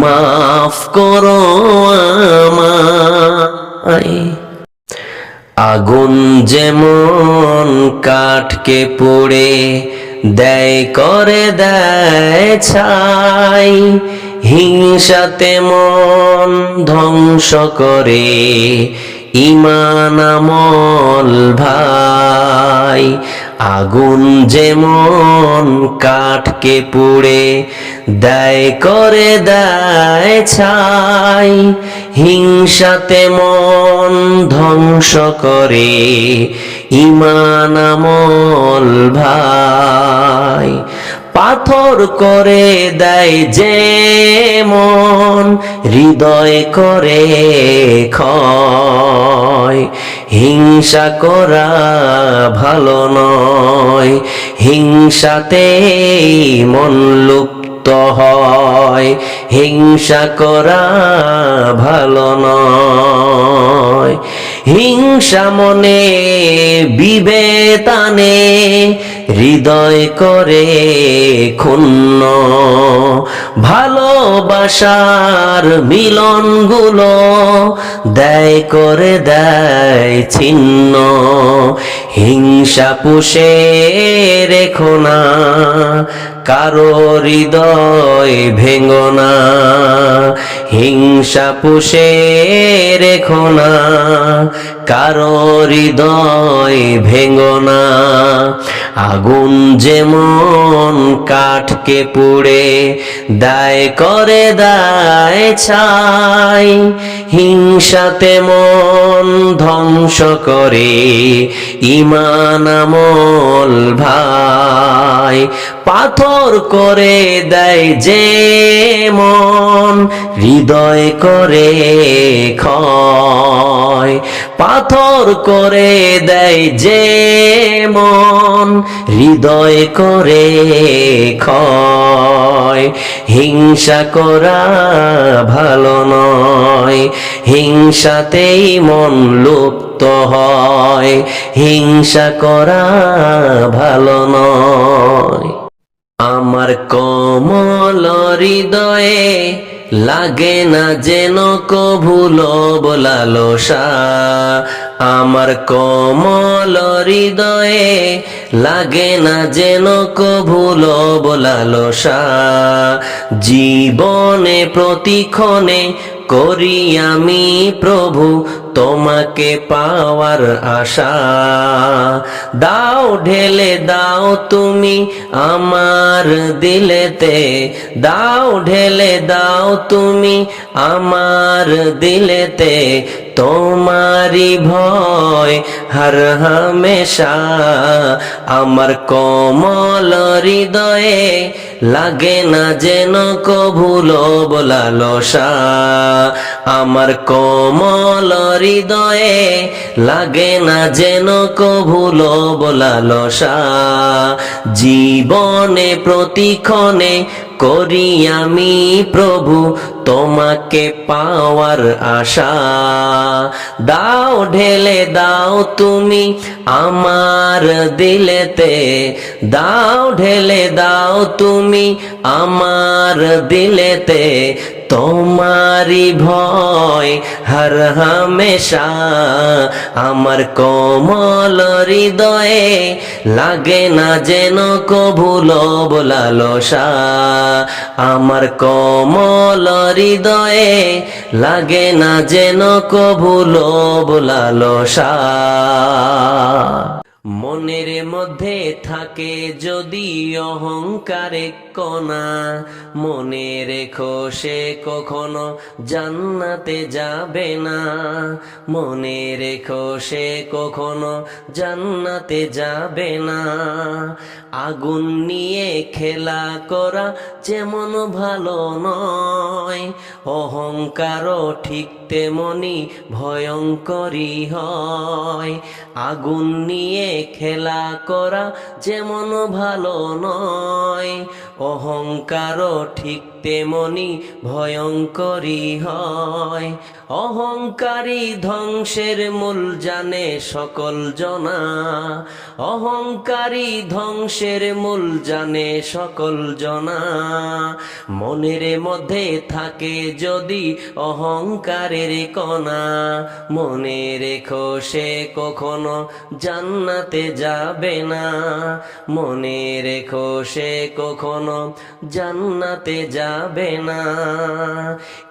মাফ করো আমায়। আগুন যেমন কাঠকে পুড়ে দেয়, করে দেয় ছাই হিংসাতে মন ধ্বংস করে ইমান আমল ভাই। আগুন যেমন কাঠকে পুড়ে দেয়, করে দেয় ছাই হিংসাতে মন ধ্বংস করে ইমান, আমল, ভাই। পাথর করে দেয় যে মন হৃদয় করে ক্ষয়। হিংসা করা ভালো নয়। হিংসাতে মন লুপ্ত হয়। হিংসা করা ভালো নয়। হিংসা মনে বিবেতানে হৃদয় করে ক্ষুণ্ণ ভালোবাসার মিলনগুলো দেয় করে দেয় ছিন্ন। হিংসা পুষে রেখো না, কারও হৃদয় ভেঙো না। হিংসা পুষে রেখো না, কারও হৃদয় ভেঙো না। আগুন যেমন কাঠকে পুড়ে, দায় করে দায় ছাই। হিংসাতে মন ধ্বংস করে, ইমান আমল ভাই। পাথর করে দেয় যে মন হৃদয় করে ক্ষয়, পাথর করে দেয় যে মন, হৃদয় করে ক্ষয়। হিংসা করা ভালো নয়, হিংসাতেই মন লুপ্ত হয়। হিংসা করা ভালো নয়। আমার কমল হৃদয়ে লাগে না যেন কভুল বলালসা আমার কমল হৃদয়ে লাগে না যেন কভুল বলালসা জীবনে প্রতিক্ষণে করি আমি প্রভু তোমাকে পাওয়ার আশা। দাও ঢেলে, দাও তুমি আমার দিলেতে। দাও ঢেলে, দাও তুমি আমার দিলেতে। তোমারি ভয় হর হামেশা। আমার কমল হৃদয়ে লাগে না যেন কভুল বলালসা আমার কমল হৃদয়ে লাগে না যেন কভুল বলালসা জীবনে প্রতিক্ষণে করি আমি প্রভু তোমাকে পাওয়ার আশা। দাও ঢেলে, দাও তুমি আমার দিলেতে। দাও ঢেলে, দাও তুমি আমার দিলেতে। তোমারি ভয় হর হামেশা। আমার কমল হৃদয়ে লাগে না যেন কভুল বলালসা আমার কমল হৃদয়ে লাগে না যেন কবুল বলালো বলালসা মনের মধ্যে থাকে যদি অহংকারে কণা। মনে রেখো সে কখনো জান্নাতে যাবে না। মনে রেখো সে কখনো জান্নাতে যাবে না। আগুন নিয়ে খেলা করা যেমন ভালো নয়, অহংকারও ঠিক তেমনি ভয়ঙ্করী হয়। আগুন নিয়ে খেলা করা যেমন ভালো নয় অহংকারও ঠিক তেমনি ভয়ঙ্করী হয়। অহংকারী ধ্বংসের মূল জানে সকল জনা অহংকারী ধ্বংসের মূল জানে সকল জনা। মনের মধ্যে থাকে যদি অহংকারের কণা, মনে রেখো সে কখনো জান্নাতে যাবে না। মনে রেখো সে কখনো জান্নাতে যাবে না।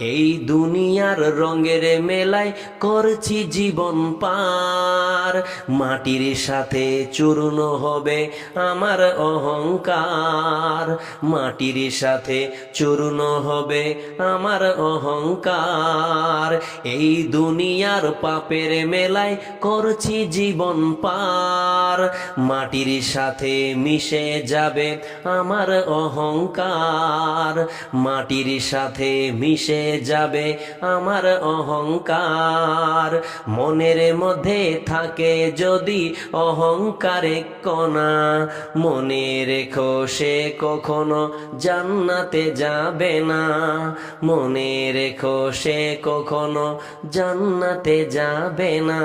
এই দুনিয়ার রঙের মেলায় করছি জীবন পার। মাটির সাথে চূর্ণ হবে আমার অহংকার। মাটির সাথে চূর্ণ হবে আমার অহংকার। এই দুনিয়ার পাপের মেলায় করছি জীবন পার। মাটির সাথে মিশে যাবে আমার অহংকার। মাটির সাথে মিশে যাবে আমার অহংকার। মনের মধ্যে থাকে যদি অহংকারে কণা, মনে রেখো সে কখনো জান্নাতে যাবে না। মনে রেখো সে কখনো জান্নাতে যাবে না।